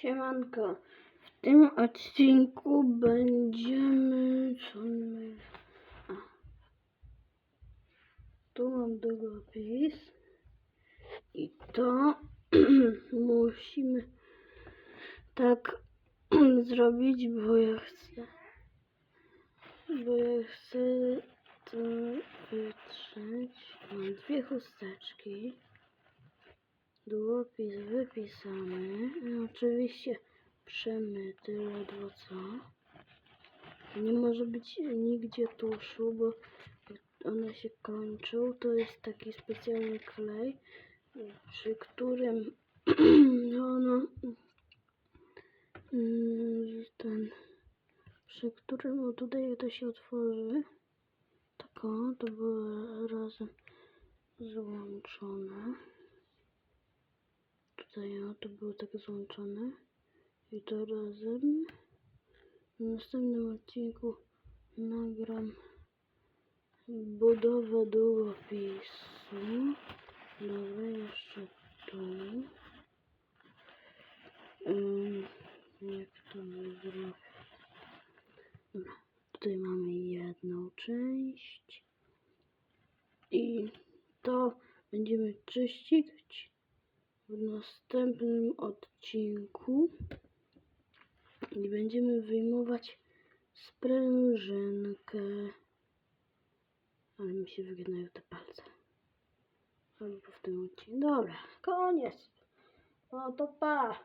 Siemanko. W tym odcinku będziemy... Co my... A. Tu mam długopis. I to musimy tak zrobić, bo ja chcę... Bo ja chcę to wytrzeć. Mam dwie chusteczki. Długopis wypisany. No, oczywiście przemyty ledwo co. Nie może być nigdzie tuszu, bo one się kończą. To jest taki specjalny klej, przy którym no, no, mm, ten, przy którym o tutaj to się otworzy. Tak o, to było razem złączone. O, to było tak złączone. I to razem. W następnym odcinku nagram budowę długopisu. Dobra, jeszcze tu. Ym, jak to zrobić? Tutaj mamy jedną część. I to będziemy czyścić w następnym odcinku i będziemy wyjmować sprężynkę. Ale mi się wyginają te palce. Albo w tym odcinku. Dobra, koniec. No to pa.